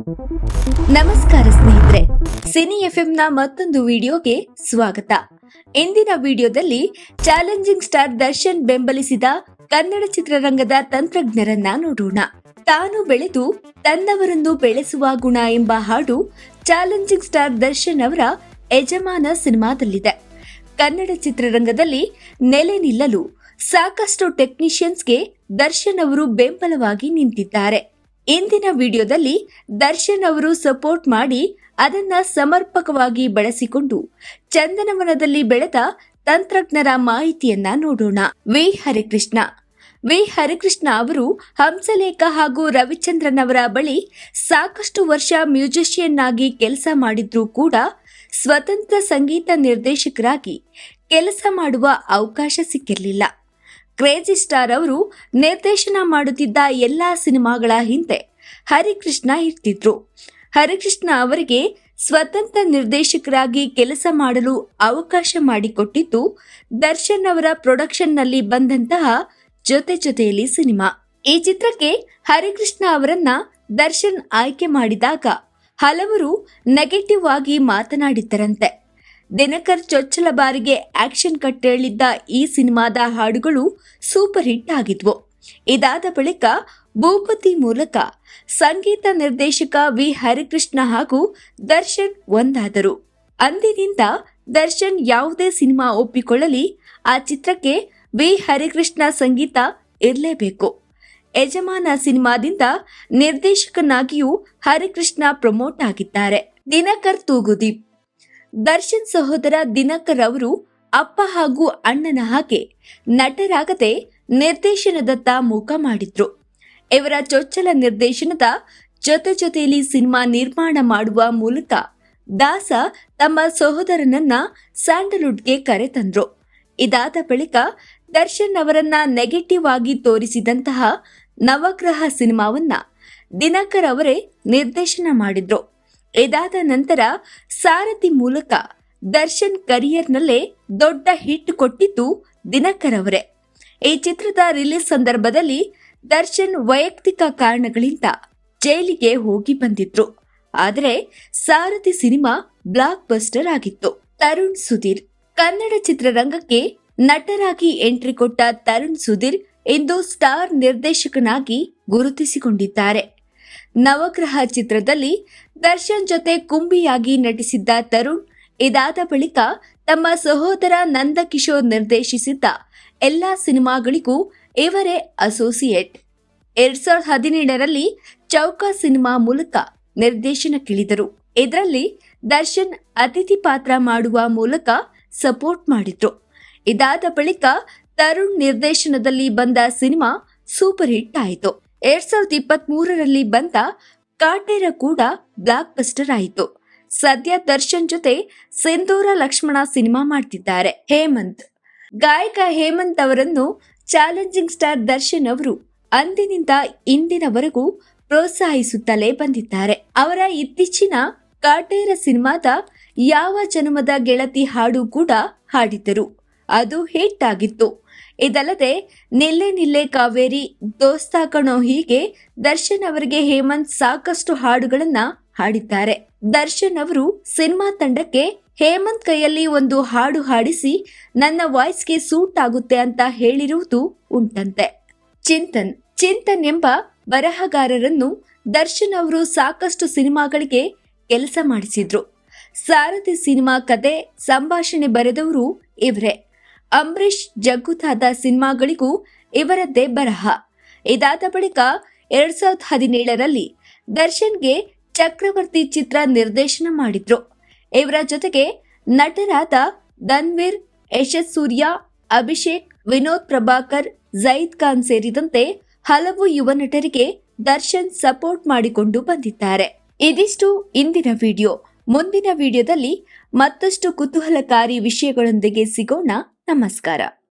ನಮಸ್ಕಾರ ಸ್ನೇಹಿತರೆ, ಸಿನಿ ನ ಮತ್ತೊಂದು ವಿಡಿಯೋಗೆ ಸ್ವಾಗತ. ಇಂದಿನ ವಿಡಿಯೋದಲ್ಲಿ ಚಾಲೆಂಜಿಂಗ್ ಸ್ಟಾರ್ ದರ್ಶನ್ ಬೆಂಬಲಿಸಿದ ಕನ್ನಡ ಚಿತ್ರರಂಗದ ತಂತ್ರಜ್ಞರನ್ನ ನೋಡೋಣ. ತಾನು ಬೆಳೆದು ತನ್ನವರನ್ನು ಬೆಳೆಸುವ ಗುಣ ಎಂಬ ಹಾಡು ಚಾಲೆಂಜಿಂಗ್ ಸ್ಟಾರ್ ದರ್ಶನ್ ಅವರ ಯಜಮಾನ ಸಿನಿಮಾದಲ್ಲಿದೆ. ಕನ್ನಡ ಚಿತ್ರರಂಗದಲ್ಲಿ ನೆಲೆ ನಿಲ್ಲಲು ಸಾಕಷ್ಟು ಟೆಕ್ನಿಷಿಯನ್ಸ್ಗೆ ದರ್ಶನ್ ಅವರು ಬೆಂಬಲವಾಗಿ ನಿಂತಿದ್ದಾರೆ. ಇಂದಿನ ವಿಡಿಯೋದಲ್ಲಿ ದರ್ಶನ್ ಅವರು ಸಪೋರ್ಟ್ ಮಾಡಿ ಅದನ್ನ ಸಮರ್ಪಕವಾಗಿ ಬಳಸಿಕೊಂಡು ಚಂದನವನದಲ್ಲಿ ಬೆಳೆದ ತಂತ್ರಜ್ಞರ ಮಾಹಿತಿಯನ್ನ ನೋಡೋಣ. ವಿ. ಹರಿಕೃಷ್ಣ. ವಿ. ಹರಿಕೃಷ್ಣ ಅವರು ಹಂಸಲೇಖ ಹಾಗೂ ರವಿಚಂದ್ರನ್ ಅವರ ಬಳಿ ಸಾಕಷ್ಟು ವರ್ಷ ಮ್ಯೂಸಿಷಿಯನ್ ಆಗಿ ಕೆಲಸ ಮಾಡಿದ್ರೂ ಕೂಡ ಸ್ವತಂತ್ರ ಸಂಗೀತ ನಿರ್ದೇಶಕರಾಗಿ ಕೆಲಸ ಮಾಡುವ ಅವಕಾಶ ಸಿಕ್ಕಿರಲಿಲ್ಲ. ಕ್ರೇಜಿ ಸ್ಟಾರ್ ಅವರು ನಿರ್ದೇಶನ ಮಾಡುತ್ತಿದ್ದ ಎಲ್ಲಾ ಸಿನಿಮಾಗಳ ಹಿಂದೆ ಹರಿಕೃಷ್ಣ ಇರ್ತಿದ್ರು. ಹರಿಕೃಷ್ಣ ಅವರಿಗೆ ಸ್ವತಂತ್ರ ನಿರ್ದೇಶಕರಾಗಿ ಕೆಲಸ ಮಾಡಲು ಅವಕಾಶ ಮಾಡಿಕೊಟ್ಟಿದ್ದು, ದರ್ಶನ್ ಅವರ ಪ್ರೊಡಕ್ಷನ್ನಲ್ಲಿ ಬಂದಂತಹ ಜೊತೆ ಜೊತೆಯಲ್ಲಿ ಸಿನಿಮಾ. ಈ ಚಿತ್ರಕ್ಕೆ ಹರಿಕೃಷ್ಣ ಅವರನ್ನ ದರ್ಶನ್ ಆಯ್ಕೆ ಮಾಡಿದಾಗ ಹಲವರು ನೆಗೆಟಿವ್ ಆಗಿ ಮಾತನಾಡಿದ್ದರಂತೆ. ದಿನಕರ್ ಚೊಚ್ಚಲ ಬಾರಿಗೆ ಆಕ್ಷನ್ ಕಟ್ ಹೇಳಿದ್ದ ಈ ಸಿನಿಮಾದ ಹಾಡುಗಳು ಸೂಪರ್ ಹಿಟ್ ಆಗಿದ್ವು. ಇದಾದ ಬಳಿಕ ಭೂಪತಿ ಮೂಲಕ ಸಂಗೀತ ನಿರ್ದೇಶಕ ವಿ. ಹರಿಕೃಷ್ಣ ಹಾಗೂ ದರ್ಶನ್ ಒಂದಾದರು. ಅಂದಿನಿಂದ ದರ್ಶನ್ ಯಾವುದೇ ಸಿನಿಮಾ ಒಪ್ಪಿಕೊಳ್ಳಲಿ, ಆ ಚಿತ್ರಕ್ಕೆ ವಿ. ಹರಿಕೃಷ್ಣ ಸಂಗೀತ ಇರಲೇಬೇಕು. ಯಜಮಾನ ಸಿನಿಮಾದಿಂದ ನಿರ್ದೇಶಕನಾಗಿಯೂ ಹರಿಕೃಷ್ಣ ಪ್ರಮೋಟ್ ಆಗಿದ್ದಾರೆ. ದಿನಕರ್ ತೂಗುದೀಪ್. ದರ್ಶನ್ ಸಹೋದರ ದಿನಕರ್ ಅವರು ಅಪ್ಪ ಹಾಗೂ ಅಣ್ಣನ ಹಾಗೆ ನಟರಾಗದೆ ನಿರ್ದೇಶನದತ್ತ ಮುಖ ಮಾಡಿದ್ರು. ಇವರ ಚೊಚ್ಚಲ ನಿರ್ದೇಶನದ ಜೊತೆ ಜೊತೆಯಲ್ಲಿ ಸಿನಿಮಾ ನಿರ್ಮಾಣ ಮಾಡುವ ಮೂಲಕ ದಾಸ ತಮ್ಮ ಸಹೋದರನನ್ನ ಸ್ಯಾಂಡಲ್ವುಡ್ಗೆ ಕರೆತಂದ್ರು. ಇದಾದ ಬಳಿಕ ದರ್ಶನ್ ಅವರನ್ನ ನೆಗೆಟಿವ್ ಆಗಿ ತೋರಿಸಿದಂತಹ ನವಗ್ರಹ ಸಿನಿಮಾವನ್ನ ದಿನಕರ್ ಅವರೇ ನಿರ್ದೇಶನ ಮಾಡಿದ್ರು. ಇದಾದ ನಂತರ ಸಾರಥಿ ಮೂಲಕ ದರ್ಶನ್ ಕರಿಯರ್ನಲ್ಲೇ ದೊಡ್ಡ ಹಿಟ್ ಕೊಟ್ಟಿದ್ದು ದಿನಕರ್ ಅವರೇ ಈ ಚಿತ್ರದ ರಿಲೀಸ್ ಸಂದರ್ಭದಲ್ಲಿ ದರ್ಶನ್ ವೈಯಕ್ತಿಕ ಕಾರಣಗಳಿಂದ ಜೈಲಿಗೆ ಹೋಗಿ ಬಂದಿದ್ರು. ಆದರೆ ಸಾರಥಿ ಸಿನಿಮಾ ಬ್ಲಾಕ್ ಬಸ್ಟರ್ ಆಗಿತ್ತು. ತರುಣ್ ಸುಧೀರ್ ಕನ್ನಡ ಚಿತ್ರರಂಗಕ್ಕೆ ನಟರಾಗಿ ಎಂಟ್ರಿ ಕೊಟ್ಟ ತರುಣ್ ಸುಧೀರ್ ಇಂದು ಸ್ಟಾರ್ ನಿರ್ದೇಶಕನಾಗಿ ಗುರುತಿಸಿಕೊಂಡಿದ್ದಾರೆ. ನವಗ್ರಹ ಚಿತ್ರದಲ್ಲಿ ದರ್ಶನ್ ಜೊತೆ ಕುಂಬಿಯಾಗಿ ನಟಿಸಿದ್ದ ತರುಣ್, ಇದಾದ ಬಳಿಕ ತಮ್ಮ ಸಹೋದರ ನಂದಕಿಶೋರ್ ನಿರ್ದೇಶಿಸಿದ್ದ ಎಲ್ಲಾ ಸಿನಿಮಾಗಳಿಗೂ ಇವರೇ ಅಸೋಸಿಯೇಟ್. ಎರಡ್ ಸಾವಿರದ ಹದಿನೇಳರಲ್ಲಿ ಚೌಕ ಸಿನಿಮಾ ಮೂಲಕ ನಿರ್ದೇಶನಕ್ಕಿಳಿದರು. ಇದರಲ್ಲಿ ದರ್ಶನ್ ಅತಿಥಿ ಪಾತ್ರ ಮಾಡುವ ಮೂಲಕ ಸಪೋರ್ಟ್ ಮಾಡಿದ್ರು. ಇದಾದ ಬಳಿಕ ತರುಣ್ ನಿರ್ದೇಶನದಲ್ಲಿ ಬಂದ ಸಿನಿಮಾ ಸೂಪರ್ ಹಿಟ್ ಆಯಿತು. ಎರಡ್ ಸಾವಿರದ ಇಪ್ಪತ್ತ್ ಮೂರರಲ್ಲಿ ಬಂದ ಕಾಟೇರ ಕೂಡ ಬ್ಲಾಕ್ ಬಸ್ಟರ್ ಆಯಿತು. ಸದ್ಯ ದರ್ಶನ್ ಜೊತೆ ಸಿಂಧೂರ ಲಕ್ಷ್ಮಣ ಸಿನಿಮಾ ಮಾಡ್ತಿದ್ದಾರೆ, ಹೇಮಂತ್. ಗಾಯಕ ಹೇಮಂತ್ ಅವರನ್ನು ಚಾಲೆಂಜಿಂಗ್ ಸ್ಟಾರ್ ದರ್ಶನ್ ಅವರು ಅಂದಿನಿಂದ ಇಂದಿನವರೆಗೂ ಪ್ರೋತ್ಸಾಹಿಸುತ್ತಲೇ ಬಂದಿದ್ದಾರೆ. ಅವರ ಇತ್ತೀಚಿನ ಕಾಟೇರ ಸಿನಿಮಾದ ಯಾವ ಜನ್ಮದ ಗೆಳತಿ ಹಾಡು ಕೂಡ ಹಾಡಿದ್ದರು. ಅದು ಹಿಟ್ ಆಗಿತ್ತು. ಇದಲ್ಲದೆ ನಿಲ್ಲೆ ನಿಲ್ಲೆ ಕಾವೇರಿ ದೋಸ್ತಾಕಣೋ ಹೀಗೆ ದರ್ಶನ್ ಅವರಿಗೆ ಹೇಮಂತ್ ಸಾಕಷ್ಟು ಹಾಡುಗಳನ್ನ ಹಾಡಿದ್ದಾರೆ. ದರ್ಶನ್ ಅವರು ಸಿನಿಮಾ ತಂಡಕ್ಕೆ ಹೇಮಂತ್ ಕೈಯಲ್ಲಿ ಒಂದು ಹಾಡು ಹಾಡಿಸಿ ನನ್ನ ವಾಯ್ಸ್ಗೆ ಸೂಟ್ ಆಗುತ್ತೆ ಅಂತ ಹೇಳಿರುವುದು ಉಂಟಂತೆ. ಚಿಂತನ್ ಚಿಂತನ್ ಎಂಬ ಬರಹಗಾರರನ್ನು ದರ್ಶನ್ ಅವರು ಸಾಕಷ್ಟು ಸಿನಿಮಾಗಳಿಗೆ ಕೆಲಸ ಮಾಡಿಸಿದ್ರು. ಸಾರಥಿ ಸಿನಿಮಾ ಕತೆ, ಸಂಭಾಷಣೆ ಬರೆದವರು ಇವರೇ. ಅಂಬರೀಷ್ ಜಗ್ಗುತಾದ ಸಿನಿಮಾಗಳಿಗೂ ಇವರದ್ದೇ ಬರಹ. ಇದಾದ ಬಳಿಕ ಎರಡ್ ಸಾವಿರದ ಹದಿನೇಳರಲ್ಲಿ ದರ್ಶನ್ಗೆ ಚಕ್ರವರ್ತಿ ಚಿತ್ರ ನಿರ್ದೇಶನ ಮಾಡಿದ್ರು. ಇವರ ಜೊತೆಗೆ ನಟರಾದ ಧನ್ವೀರ್, ಯಶಸ್ ಸೂರ್ಯ, ಅಭಿಷೇಕ್, ವಿನೋದ್ ಪ್ರಭಾಕರ್ ಜೈದ್ ಖಾನ್ ಸೇರಿದಂತೆ ಹಲವು ಯುವ ನಟರಿಗೆ ದರ್ಶನ್ ಸಪೋರ್ಟ್ ಮಾಡಿಕೊಂಡು ಬಂದಿದ್ದಾರೆ. ಇದಿಷ್ಟು ಇಂದಿನ ವಿಡಿಯೋ. ಮುಂದಿನ ವಿಡಿಯೋದಲ್ಲಿ ಮತ್ತಷ್ಟು ಕುತೂಹಲಕಾರಿ ವಿಷಯಗಳೊಂದಿಗೆ ಸಿಗೋಣ. ನಮಸ್ಕಾರ.